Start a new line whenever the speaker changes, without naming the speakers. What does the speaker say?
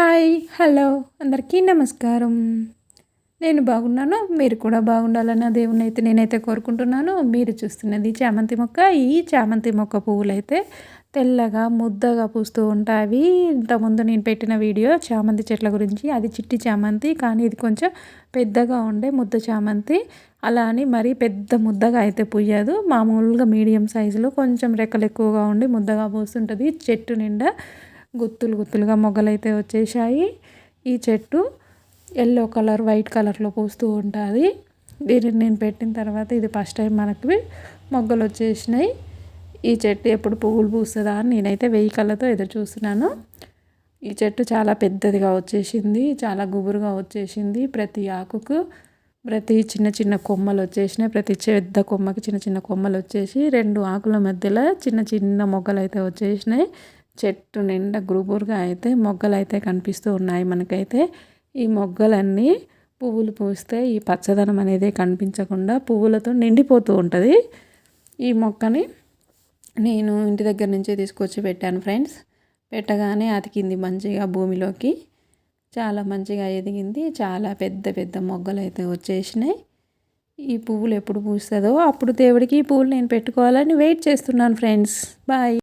Hi hello అందరికీ నమస్కారం. నేను బాగున్నాను మీరు కూడా బాగుండాలని దేవుని అయితే నేనైతే కోరుకుంటున్నాను. మీరు చూస్తున్నది చామంతి మొక్క. ఈ చామంతి మొక్క పువ్వులు అయితే తెల్లగా ముద్దగా పూస్తూ ఉంటాయి. ఇంతకుముందు నేను పెట్టిన వీడియో చామంతి చెట్ల గురించి. అది చిట్టి చామంతి కానీ ఇది కొంచెం పెద్దగా ఉండే ముద్ద చామంతి. అలా అని మరీ పెద్ద ముద్దగా అయితే పూయదు మామూలుగా మీడియం సైజులో కొంచెం రెక్కలు ఎక్కువగా ఉండి ముద్దగా పూస్తుంటుంది. చెట్టు నిండా గుత్తులు గుత్తులుగా మొగ్గలైతే వచ్చేసాయి. ఈ చెట్టు ఎల్లో కలర్ వైట్ కలర్లో పూస్తూ ఉంటుంది. దీనిని నేను పెట్టిన తర్వాత ఇది ఫస్ట్ టైం మనకి మొగ్గలు వచ్చేసినాయి. ఈ చెట్టు ఎప్పుడు పువ్వులు పూస్తుందా అని నేనైతే వెయ్యి కళ్ళతో ఎదురు చూస్తున్నాను. ఈ చెట్టు చాలా పెద్దదిగా వచ్చేసింది చాలా గుబురుగా వచ్చేసింది. ప్రతి ఆకుకు ప్రతి చిన్న చిన్న కొమ్మలు వచ్చేసినాయి. ప్రతి పెద్ద కొమ్మకి చిన్న చిన్న కొమ్మలు వచ్చేసి రెండు ఆకుల మధ్యలో చిన్న చిన్న మొగ్గలు అయితే వచ్చేసినాయి. చెట్టు నిండా గురుబురుగా అయితే మొగ్గలు అయితే కనిపిస్తూ ఉన్నాయి. మనకైతే ఈ మొగ్గలన్నీ పువ్వులు పూస్తే ఈ పచ్చదనం అనేది కనిపించకుండా పువ్వులతో నిండిపోతూ ఉంటుంది. ఈ మొక్కని నేను ఇంటి దగ్గర నుంచే తీసుకొచ్చి పెట్టాను ఫ్రెండ్స్. పెట్టగానే అతికింది మంచిగా భూమిలోకి. చాలా మంచిగా ఎదిగింది. చాలా పెద్ద పెద్ద మొగ్గలు అయితే వచ్చేసినాయి. ఈ పువ్వులు ఎప్పుడు పూస్తుందో అప్పుడు దేవుడికి ఈ పువ్వులు నేను పెట్టుకోవాలని వెయిట్ చేస్తున్నాను ఫ్రెండ్స్. బాయ్.